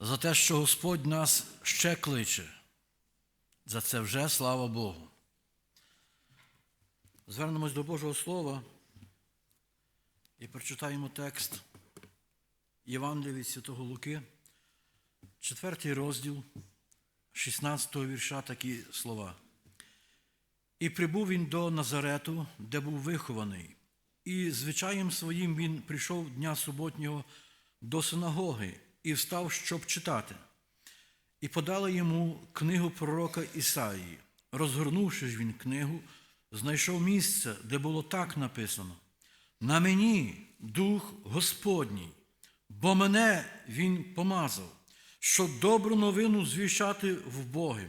за те, що Господь нас ще кличе. За це вже слава Богу. Звернемось до Божого Слова і прочитаємо текст Євангелія від Святого Луки, четвертий розділ, 16 вірша такі слова. І прибув він до Назарету, де був вихований, і звичаєм своїм він прийшов дня суботнього до синагоги і встав, щоб читати. І подали йому книгу пророка Ісаїї. Розгорнувши ж він книгу, знайшов місце, де було так написано: На мені дух Господній, бо мене він помазав, щоб добру новину звіщати в Боги.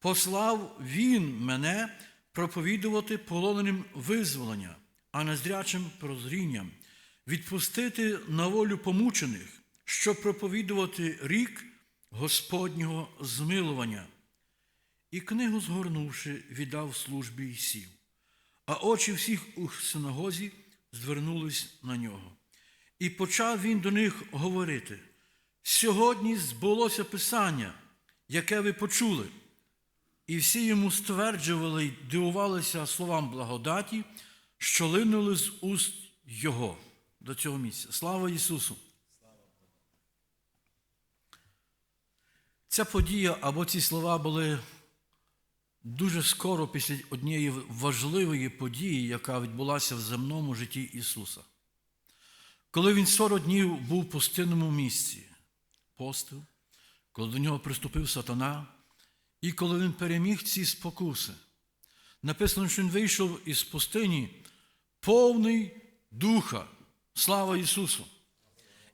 Послав він мене проповідувати полоненим визволення, а незрячим прозрінням, відпустити на волю помучених, щоб проповідувати рік Господнього змилування. І книгу, згорнувши, віддав службі й сів. А очі всіх у синагозі звернулись на нього. І почав він до них говорити: сьогодні збулося Писання, яке ви почули. І всі йому стверджували й дивувалися словам благодаті, що линули з уст Його до цього місця. Слава Ісусу! Ця подія або ці слова були дуже скоро після однієї важливої події, яка відбулася в земному житті Ісуса. Коли Він 40 днів був в пустинному місці, постив, коли до нього приступив сатана, і коли він переміг ці спокуси, написано, що він вийшов із пустині повний духа. Слава Ісусу!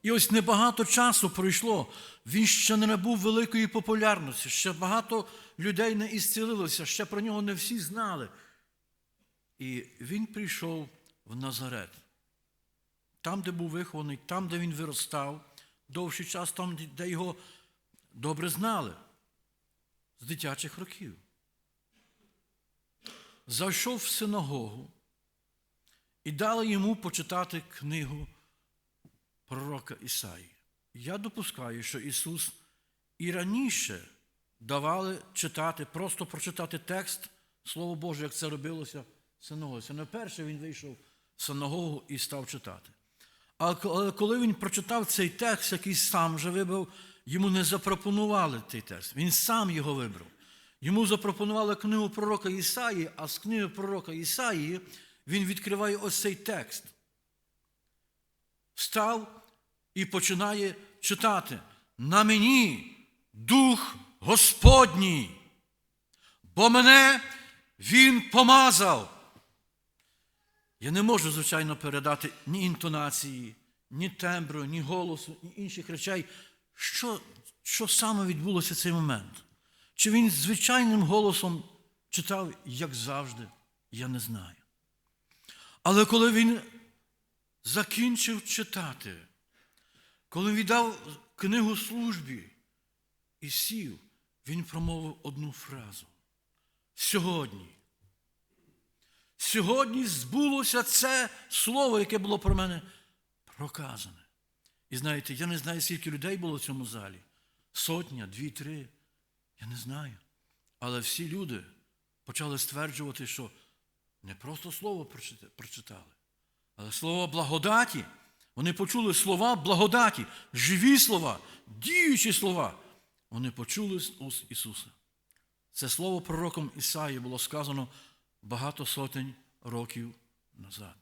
І ось небагато часу пройшло. Він ще не набув великої популярності, ще багато людей не ісцілилося, ще про нього не всі знали. І він прийшов в Назарет, там, де був вихований, там, де він виростав, довший час, там, де його добре знали, з дитячих років. Зайшов в синагогу і дали йому почитати книгу пророка Ісаї. Я допускаю, що Ісус і раніше давали читати, просто прочитати текст, Слово Боже, як це робилося в синагозі. Не вперше він вийшов в синагогу і став читати. Але коли він прочитав цей текст, який сам вже вибрав, йому не запропонували цей текст. Він сам його вибрав. Йому запропонували книгу пророка Ісаї, а з книги пророка Ісаї він відкриває ось цей текст. Встав і починає читати. На мені дух Господній, бо мене Він помазав. Я не можу, звичайно, передати ні інтонації, ні тембру, ні голосу, ні інших речей. Що, що саме відбулося в цей момент? Чи він звичайним голосом читав, як завжди, я не знаю. Але коли він закінчив читати, коли віддав книгу службі і сів, він промовив одну фразу. Сьогодні. Сьогодні збулося це слово, яке було про мене проказане. І знаєте, я не знаю, скільки людей було в цьому залі. Сотня, дві, три. Я не знаю. Але всі люди почали стверджувати, що не просто слово прочитали, але слово благодаті. Вони почули слова благодаті, живі слова, діючі слова. Вони почули з Ісуса. Це слово пророком Ісаї було сказано багато сотень років назад.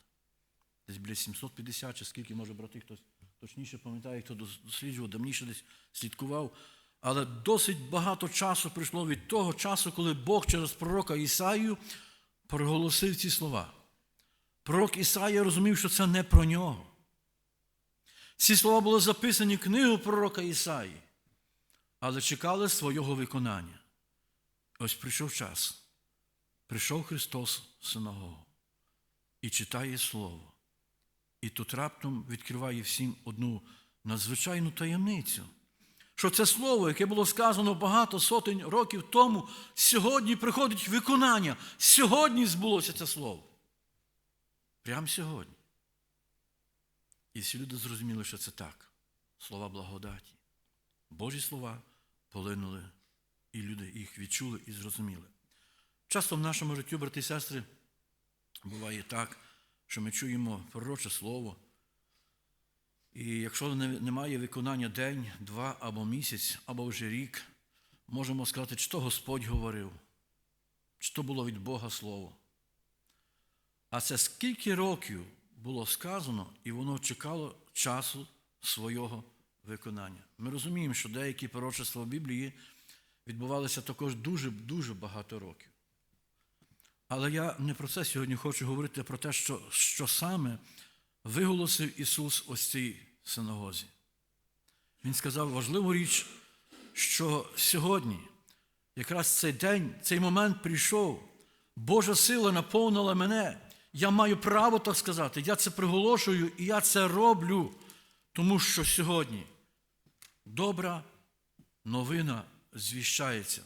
Десь біля 750, чи скільки, може, брати, хтось точніше пам'ятає, хто досліджував, давніше десь слідкував. Але досить багато часу прийшло від того часу, коли Бог через пророка Ісаїю проголосив ці слова. Пророк Ісаїя розумів, що це не про нього. Ці слова були записані в книгу пророка Ісаї, але чекали свого виконання. Ось прийшов час. Прийшов Христос в синагогу і читає Слово. І тут раптом відкриває всім одну надзвичайну таємницю, що це слово, яке було сказано багато сотень років тому, сьогодні приходить виконання. Сьогодні збулося це слово. Прямо сьогодні. І всі люди зрозуміли, що це так. Слова благодаті. Божі слова полинули, і люди їх відчули і зрозуміли. Часто в нашому житті, брати і сестри, буває так, що ми чуємо пророче слово. І якщо немає виконання день, два або місяць, або вже рік, можемо сказати, чи то Господь говорив, чи то було від Бога слово. А це скільки років було сказано, і воно чекало часу свого виконання. Ми розуміємо, що деякі пророчества в Біблії відбувалися також дуже-дуже багато років. Але я не про це сьогодні хочу говорити, а про те, що, що саме виголосив Ісус ось цій синагозі. Він сказав важливу річ, що сьогодні, якраз цей день, цей момент прийшов, Божа сила наповнила мене. Я маю право так сказати, я це приголошую і я це роблю, тому що сьогодні добра новина звіщається.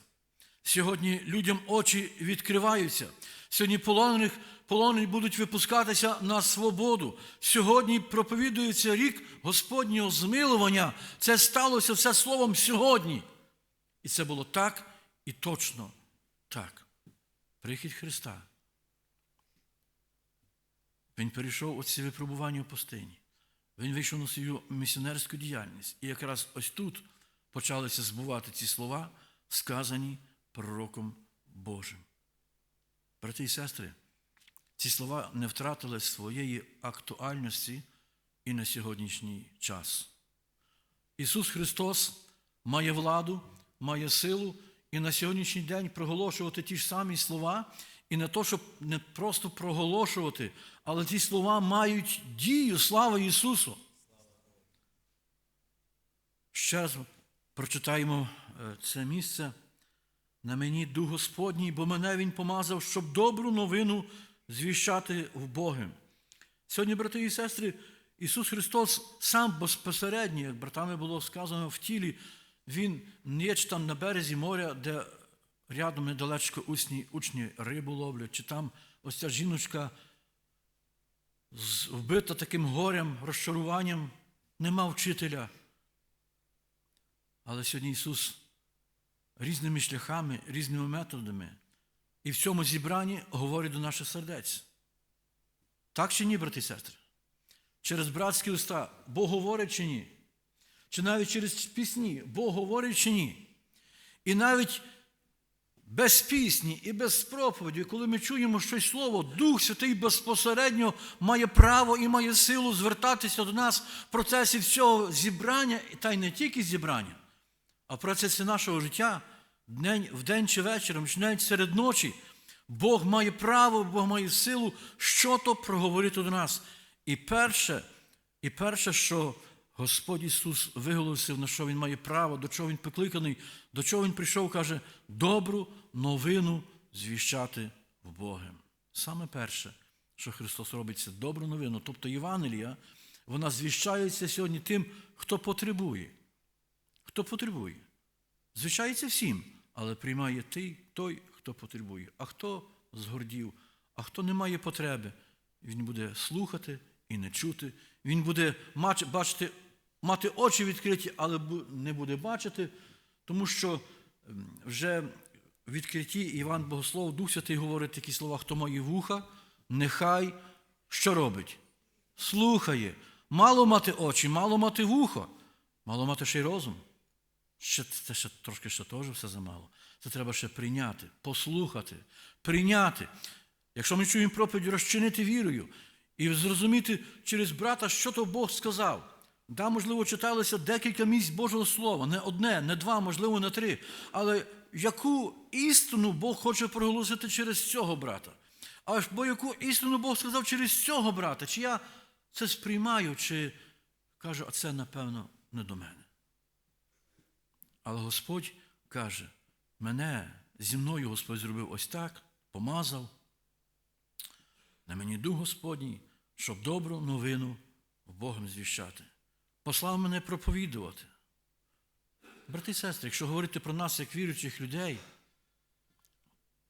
Сьогодні людям очі відкриваються. Сьогодні полонених, полонені будуть випускатися на свободу. Сьогодні проповідується рік Господнього змилування. Це сталося все словом сьогодні. І це було так і точно так. Прихід Христа. Він перейшов оці випробування в пустині. Він вийшов на свою місіонерську діяльність. І якраз ось тут почалися збувати ці слова, сказані пророком Божим. Брати і сестри, ці слова не втратили своєї актуальності і на сьогоднішній час. Ісус Христос має владу, має силу і на сьогоднішній день проголошувати ті ж самі слова, і не то, щоб не просто проголошувати, але ці слова мають дію, слава Ісусу. Ще раз прочитаємо е, це місце. На мені дух Господній, бо мене Він помазав, щоб добру новину звіщати в Богим. Сьогодні, брати і сестри, Ісус Христос сам безпосередньо, як братами було сказано в тілі, Він є чи там на березі моря, де рядом недалечко учні, учні рибу ловлять, чи там ось ця жіночка вбита таким горем, розчаруванням, нема вчителя. Але сьогодні Ісус різними шляхами, різними методами і в цьому зібранні говорить до наших сердець. Так чи ні, брати і сестри? Через братські уста Бог говорить чи ні? Чи навіть через пісні Бог говорить чи ні? І навіть без пісні і без проповіді, коли ми чуємо щось слово, Дух Святий безпосередньо має право і має силу звертатися до нас в процесі всього зібрання, та й не тільки зібрання, а в процесі нашого життя, день, вдень чи вечором, чи навіть серед ночі, Бог має право, Бог має силу що то проговорити до нас. І перше, і перше, що Господь Ісус виголосив, на що Він має право, до чого Він покликаний, до чого Він прийшов, каже, добру новину звіщати в Богом. Саме перше, що Христос робить, це добру новину. Тобто Євангелія, вона звіщається сьогодні тим, хто потребує. Хто потребує. Звичається всім, але приймає той, той, хто потребує. А хто згордів, а хто не має потреби, він буде слухати і не чути. Він буде бачити, мати очі відкриті, але не буде бачити, тому що вже в відкритті Іван Богослов, Дух Святий говорить такі слова, хто має вуха, нехай що робить? Слухає. Мало мати очі, мало мати вухо, мало мати ще й розум. Ще, це ще трошки ще теж все замало. Це треба ще прийняти, послухати, прийняти. Якщо ми чуємо проповідь, розчинити вірою і зрозуміти через брата, що то Бог сказав. Да, можливо, читалося декілька місць Божого Слова, не одне, не два, можливо, не три. Але яку істину Бог хоче проголосити через цього брата? Або яку істину Бог сказав через цього брата? Чи я це сприймаю, чи кажу, а це, напевно, не до мене. Але Господь каже, мене зі мною Господь зробив ось так, помазав. На мені дух Господній, щоб добру новину Богом звіщати. Послав мене проповідувати. Брати і сестри, якщо говорити про нас як віруючих людей,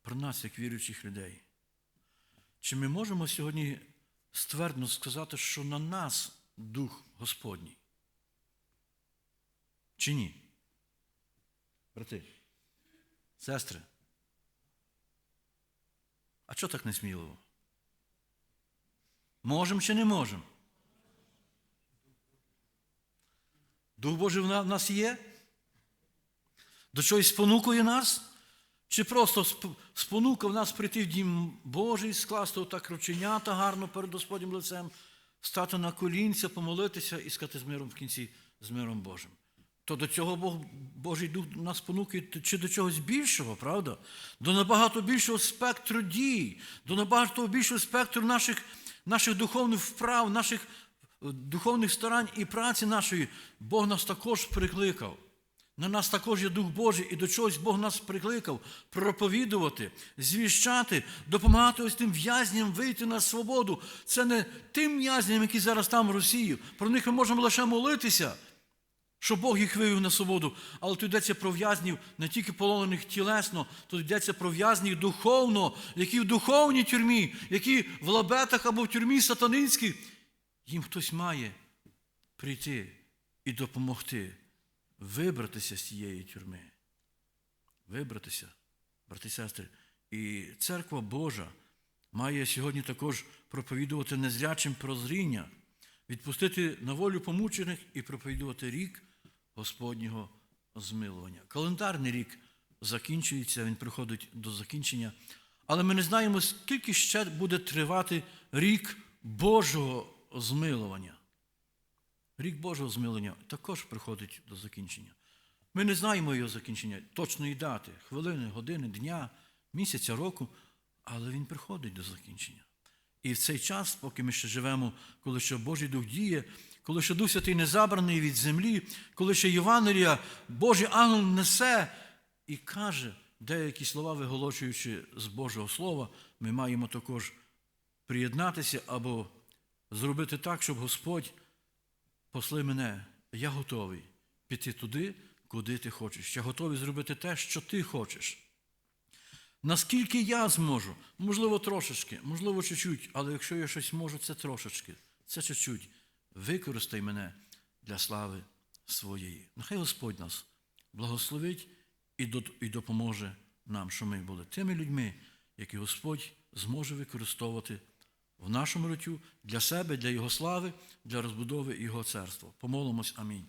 про нас як віруючих людей, чи ми можемо сьогодні ствердно сказати, що на нас Дух Господній? Чи ні? Брати, сестри. А чого так несміливо? Можемо чи не можемо? Дух Божий в нас є? До чогось спонукує нас? Чи просто сп- спонукав нас прийти в дім Божий, скласти отак рученята гарно перед Господнім лицем, стати на колінця, помолитися і сказати з миром в кінці, з миром Божим. То до цього Бог, Божий Дух нас спонукує чи до чогось більшого, правда? До набагато більшого спектру дій, до набагато більшого спектру наших, наших духовних вправ, наших духовних старань і праці нашої. Бог нас також прикликав. На нас також є Дух Божий, і до чогось Бог нас прикликав проповідувати, звіщати, допомагати ось тим в'язням вийти на свободу. Це не тим в'язням, які зараз там в Росії. Про них ми можемо лише молитися, що Бог їх вивів на свободу. Але тут йдеться про в'язнів не тільки полонених тілесно, тут йдеться про в'язнів духовно, які в духовній тюрмі, які в лабетах або в тюрмі сатанинській. Їм хтось має прийти і допомогти вибратися з цієї тюрми. Вибратися, брати і сестри. І церква Божа має сьогодні також проповідувати незрячим прозріння, відпустити на волю помучених і проповідувати рік Господнього змилування. Календарний рік закінчується, він приходить до закінчення. Але ми не знаємо, скільки ще буде тривати рік Божого змилування. Рік Божого змилення також приходить до закінчення. Ми не знаємо його закінчення, точної дати, хвилини, години, дня, місяця, року, але він приходить до закінчення. І в цей час, поки ми ще живемо, коли ще Божий Дух діє, коли ще Дух Святий не забраний від землі, коли ще Євангелія, Божий ангел несе і каже деякі слова, виголошуючи з Божого Слова, ми маємо також приєднатися або зробити так, щоб Господь посли мене, я готовий піти туди, куди ти хочеш. Я готовий зробити те, що ти хочеш. Наскільки я зможу, можливо, трошечки, можливо, чуть-чуть, але якщо я щось можу, це трошечки, це чуть-чуть. Використай мене для слави своєї. Нехай Господь нас благословить і допоможе нам, що ми були тими людьми, які Господь зможе використовувати в нашому життю для себе, для Його слави, для розбудови Його царства. Помолимось. Амінь.